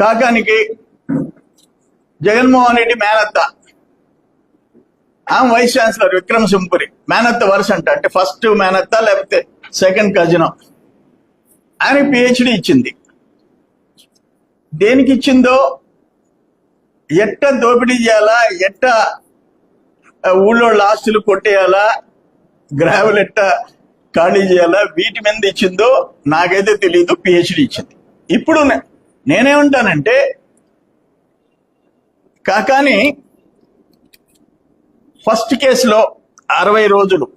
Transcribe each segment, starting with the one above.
కాకానికి జగన్మోహన్ రెడ్డి మేనత్త. ఆమె vice chancellor Vikram సింపురి. మేనత్త వరుస అంట. అంటే ఫస్ట్ మేనత్త లేకపోతే సెకండ్ కజిన్ ఆయన పిహెచ్డి ఇచ్చింది. దేనికి ఇచ్చిందో? ఎట్ట దోపిడీ చేయాలా? ఎట్ట ఊళ్ళో ఆస్తులు కొట్టేయాలా? గ్రావెల్ ఎట్ట ఖాళీ చేయాలా? వీటి మీద ఇచ్చిందో నాకైతే తెలియదు పిహెచ్డి ఇచ్చింది. ఇప్పుడు ఉన్నాయి నేనేమంటానంటే కాకాని ఫస్ట్ కేసులో అరవై రోజులు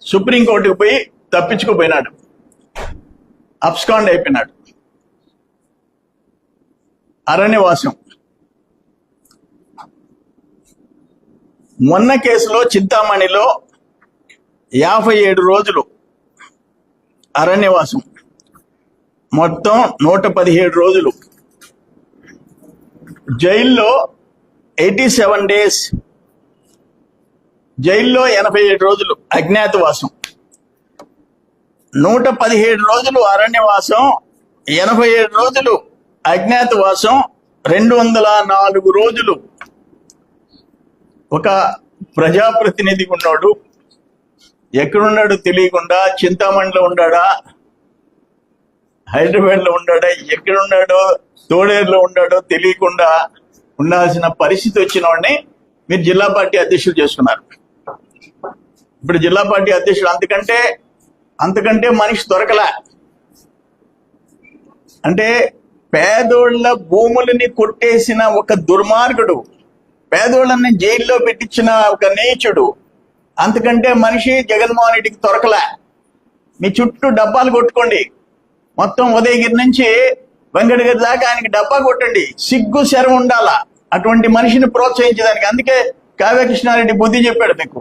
సుప్రీంకోర్టుకు పోయి తప్పించుకుపోయినాడు. అబ్స్కాండ్ అయిపోయినాడు. అరణ్యవాసం. మొన్న కేసులో చింతామణిలో యాభై ఏడు రోజులు అరణ్యవాసం. మొత్తం నూట పదిహేడు రోజులు. జైల్లో ఎయిటీ సెవెన్ డేస్. జైల్లో ఎనభై ఏడు రోజులు అజ్ఞాతవాసం. నూట పదిహేడు రోజులు అరణ్యవాసం ఎనభై ఏడు రోజులు అజ్ఞాతవాసం రెండు వందల నాలుగు రోజులు. ఒక ప్రజాప్రతినిధి ఉన్నాడు. ఎక్కడున్నాడు తెలియకుండా చింతామణిలో ఉన్నాడా? హైదరాబాద్లో ఎక్కడ ఉన్నాడో తోడేరులో ఉన్నాడో తెలియకుండా ఉండాల్సిన పరిస్థితి వచ్చిన వాడిని మీరు జిల్లా పార్టీ అధ్యక్షులు చేసుకున్నారు. ఇప్పుడు జిల్లా పార్టీ అధ్యక్షుడు అంతకంటే అంతకంటే మనిషి దొరకలే. అంటే పేదోళ్ళ భూములని కొట్టేసిన ఒక దుర్మార్గుడు పేదోళ్ళని జైల్లో పెట్టించిన ఒక నీచుడు అంతకంటే మనిషి జగన్మోహన్ రెడ్డికి దొరకలే. మీ చుట్టూ డబ్బాలు కొట్టుకోండి. మొత్తం ఉదయగిరి నుంచి వెంకటగిరి దాకా ఆయనకి డబ్బా కొట్టండి. సిగ్గు శరం ఉండాలా? అటువంటి మనిషిని ప్రోత్సహించడానికి. అందుకే కావ్యకృష్ణారెడ్డి బుద్ధి చెప్పాడు మీకు.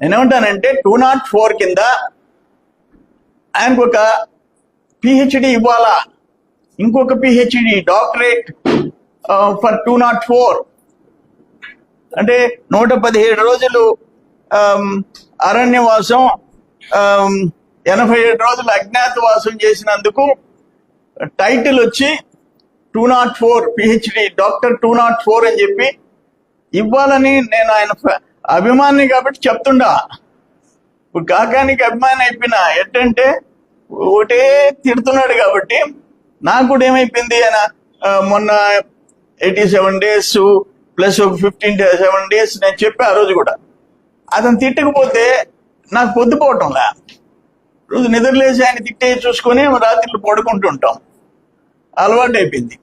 నేనేమంటానంటే టూ నాట్ ఫోర్ కింద ఆయనకు ఒక పిహెచ్డి ఇవ్వాలా? ఇంకొక PhD doctorate for two nought four అంటే నూట పదిహేడు రోజులు um, అరణ్యవాసం um, ఎనభై ఏడు రోజులు అజ్ఞాతవాసం చేసినందుకు టైటిల్ వచ్చి two nought four PhD doctor two nought four అని చెప్పి ఇవ్వాలని నేను ఆయన అభిమాని కాబట్టి చెప్తుండా. ఇప్పుడు కాకానికి అభిమాని అయిపోయినా ఎట్టంటే ఒకటే తిడుతున్నాడు కాబట్టి నాకు కూడా ఏమైపోయింది ఆయన మొన్న ఎయిటీ సెవెన్ డేస్ ప్లస్ ఒక ఫిఫ్టీన్ సెవెన్ డేస్ నేను చెప్పా ఆ రోజు కూడా. అతను తిట్టకపోతే నాకు పొద్దుపోవటంలా. రోజు నిద్రలేసి ఆయన తిట్టే చూసుకొని రాత్రిళ్ళు పడుకుంటుంటాం అలవాటు అయిపోయింది